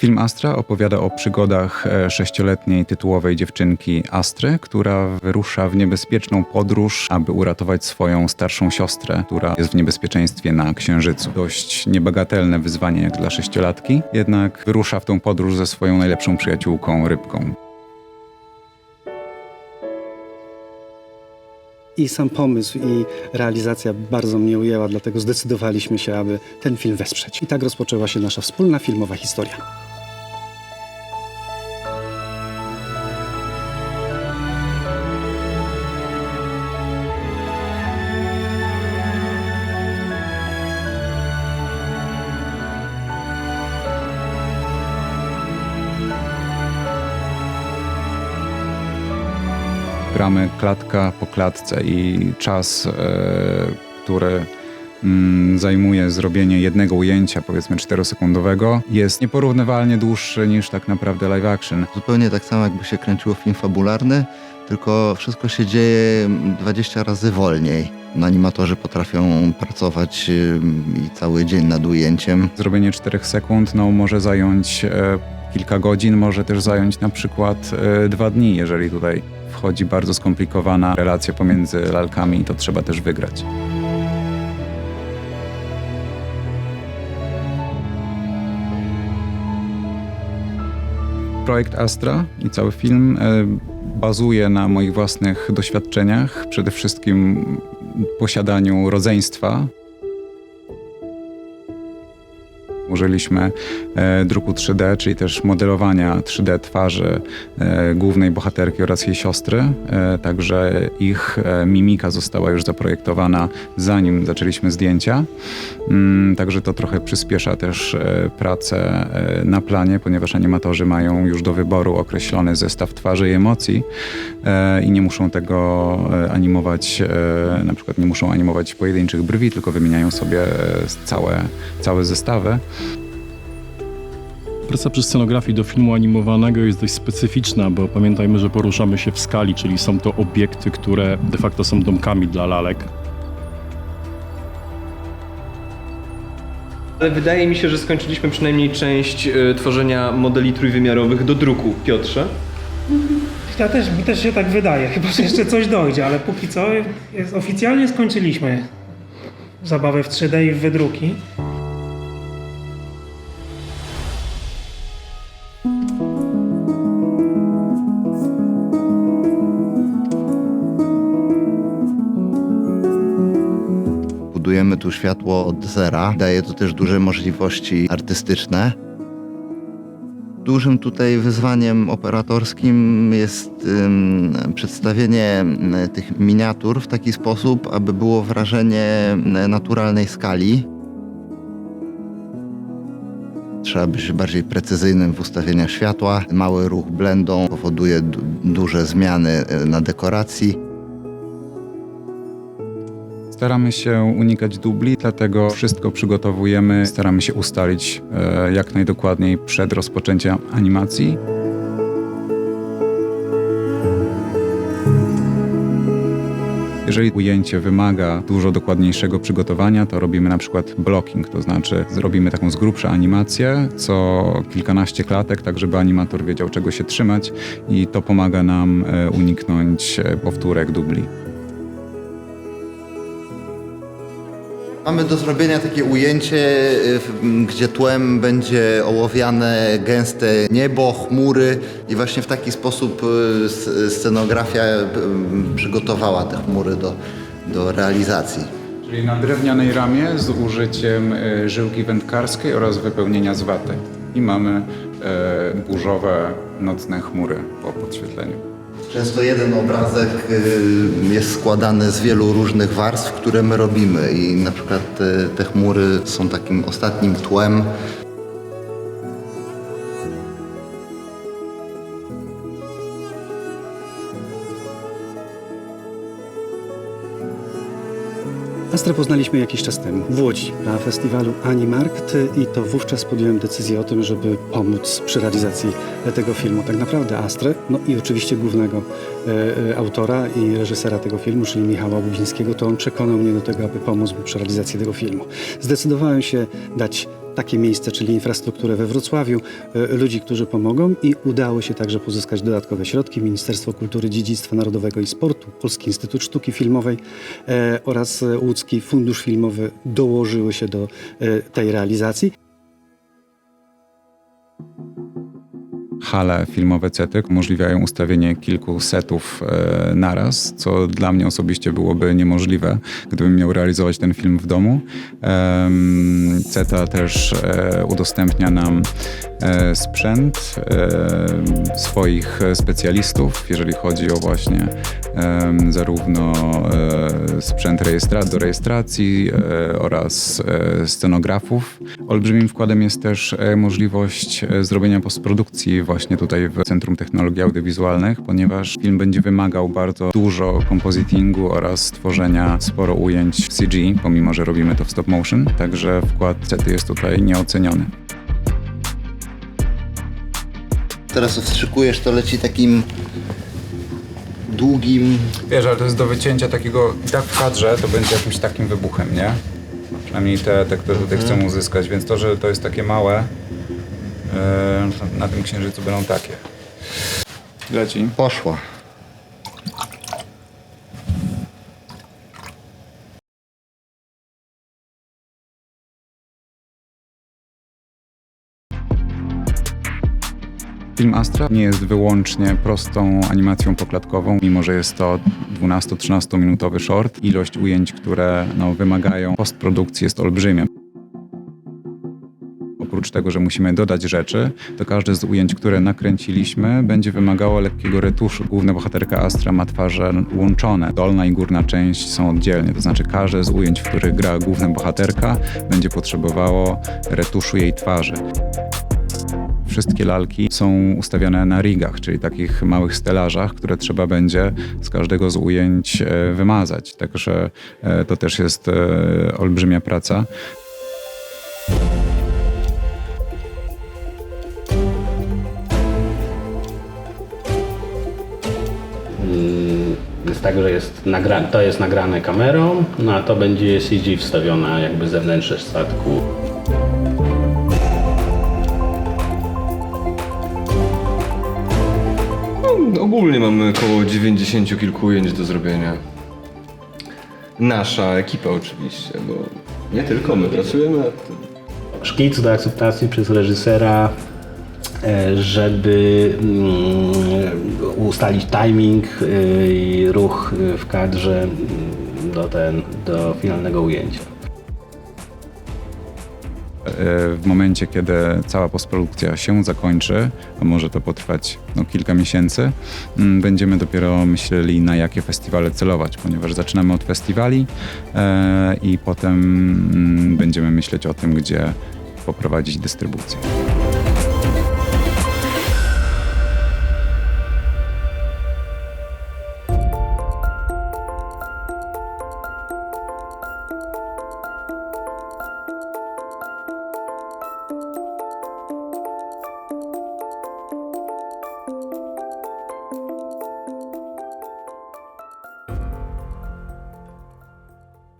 Film Astra opowiada o przygodach e, sześcioletniej tytułowej dziewczynki Astry, która wyrusza w niebezpieczną podróż, aby uratować swoją starszą siostrę, która jest w niebezpieczeństwie na Księżycu. Dość niebagatelne wyzwanie jak dla sześciolatki, jednak wyrusza w tą podróż ze swoją najlepszą przyjaciółką, rybką. I sam pomysł i realizacja bardzo mnie ujęła, dlatego zdecydowaliśmy się, aby ten film wesprzeć. I tak rozpoczęła się nasza wspólna filmowa historia. Gramy klatka po klatce i czas, e, który mm, zajmuje zrobienie jednego ujęcia, powiedzmy czterosekundowego, jest nieporównywalnie dłuższy niż tak naprawdę live action. Zupełnie tak samo jakby się kręciło film fabularny, tylko wszystko się dzieje 20 razy wolniej. No, Animatorzy potrafią pracować i cały dzień nad ujęciem. Zrobienie czterech sekund no, może zająć e, kilka godzin, może też zająć na przykład e, dwa dni, jeżeli tutaj wchodzi bardzo skomplikowana relacja pomiędzy lalkami, to trzeba też wygrać. Projekt Astra i cały film e, bazuje na moich własnych doświadczeniach, przede wszystkim posiadaniu rodzeństwa. Użyliśmy e, druku 3D, czyli też modelowania 3D twarzy e, głównej bohaterki oraz jej siostry. E, także ich mimika została już zaprojektowana zanim zaczęliśmy zdjęcia. Mm, Także to trochę przyspiesza też pracę na planie, ponieważ animatorzy mają już do wyboru określony zestaw twarzy i emocji i nie muszą tego animować, na przykład nie muszą animować pojedynczych brwi, tylko wymieniają sobie całe, całe zestawy. Praca przy scenografii do filmu animowanego jest dość specyficzna, bo pamiętajmy, że poruszamy się w skali, czyli są to obiekty, które de facto są domkami dla lalek. Ale wydaje mi się, że skończyliśmy przynajmniej część e, tworzenia modeli trójwymiarowych do druku. Piotrze? Ja też, mi też się tak wydaje, chyba że jeszcze coś dojdzie, ale póki co jest, oficjalnie skończyliśmy zabawę w 3D i w wydruki. Światło od zera. Daje to też duże możliwości artystyczne. Dużym tutaj wyzwaniem operatorskim jest ym, przedstawienie tych miniatur w taki sposób, aby było wrażenie naturalnej skali. Trzeba być bardziej precyzyjnym w ustawieniach światła. Mały ruch blendą powoduje du- duże zmiany y, na dekoracji. Staramy się unikać dubli, dlatego wszystko przygotowujemy, staramy się ustalić e, jak najdokładniej przed rozpoczęciem animacji. Jeżeli ujęcie wymaga dużo dokładniejszego przygotowania, to robimy na przykład blocking, to znaczy zrobimy taką z grubsza animację, co kilkanaście klatek, tak żeby animator wiedział czego się trzymać i to pomaga nam e, uniknąć e, powtórek dubli. Mamy do zrobienia takie ujęcie, y, gdzie tłem będzie ołowiane gęste niebo, chmury i właśnie w taki sposób y, scenografia y, przygotowała te chmury do, do realizacji. Czyli na drewnianej ramie z użyciem żyłki wędkarskiej oraz wypełnienia z waty. I mamy e, burzowe nocne chmury po podświetleniu. Często jeden obrazek y, jest składany z wielu różnych warstw, które my robimy i na przykład y, te chmury są takim ostatnim tłem. Astrę poznaliśmy jakiś czas temu w Łodzi na festiwalu Animarkt i to wówczas podjąłem decyzję o tym, żeby pomóc przy realizacji tego filmu. Tak naprawdę Astrę, no i oczywiście głównego e, e, autora i reżysera tego filmu, czyli Michała Łubińskiego, to on przekonał mnie do tego, aby pomóc przy realizacji tego filmu. Zdecydowałem się dać takie miejsce, czyli infrastrukturę we Wrocławiu, e, ludzi, którzy pomogą i udało się także pozyskać dodatkowe środki. Ministerstwo Kultury, Dziedzictwa Narodowego i Sportu, Polski Instytut Sztuki Filmowej e, oraz e, Łódzki Fundusz Filmowy dołożyły się do tej realizacji. Hale filmowe CETYK umożliwiają ustawienie kilku setów e, naraz, co dla mnie osobiście byłoby niemożliwe, gdybym miał realizować ten film w domu. CETA też e, udostępnia nam e, sprzęt swoich specjalistów, jeżeli chodzi o właśnie zarówno sprzęt do rejestracji oraz scenografów. Olbrzymim wkładem jest też możliwość zrobienia postprodukcji właśnie tutaj w Centrum Technologii Audiowizualnych, ponieważ film będzie wymagał bardzo dużo compositingu oraz stworzenia sporo ujęć w CG, pomimo że robimy to w stop motion, także wkład CETY jest tutaj nieoceniony. Teraz wstrzykujesz, to leci takim długim... Wiesz, ale to jest do wycięcia takiego, i tak w kadrze to będzie jakimś takim wybuchem, nie? Przynajmniej te, te które tutaj chcę uzyskać, więc to, że to jest takie małe, na tym księżycu będą takie. Leci. Poszła. Film Astra nie jest wyłącznie prostą animacją poklatkową, mimo że jest to 12-13 minutowy short. Ilość ujęć, które no, wymagają postprodukcji jest olbrzymia. Oprócz tego, że musimy dodać rzeczy, to każde z ujęć, które nakręciliśmy, będzie wymagało lekkiego retuszu. Główna bohaterka Astra ma twarze łączone. Dolna i górna część są oddzielnie, to znaczy każde z ujęć, w których gra główna bohaterka, będzie potrzebowało retuszu jej twarzy. Wszystkie lalki są ustawione na rigach, czyli takich małych stelażach, które trzeba będzie z każdego z ujęć e, wymazać. Także e, to też jest e, olbrzymia praca. Jest tak, że jest nagra- to jest nagrane kamerą, no a to będzie CG wstawiona jakby zewnętrzne statku. No, ogólnie mamy około 90 kilku ujęć do zrobienia. Nasza ekipa oczywiście, bo nie tylko my pracujemy nad tym. Szkic do akceptacji przez reżysera, żeby mm, ustalić timing e, i ruch e, w kadrze mm, do, ten, do finalnego ujęcia. E, W momencie, kiedy cała postprodukcja się zakończy, a może to potrwać no, kilka miesięcy, mm, będziemy dopiero myśleli, na jakie festiwale celować, ponieważ zaczynamy od festiwali e, i potem będziemy myśleć o tym, gdzie poprowadzić dystrybucję.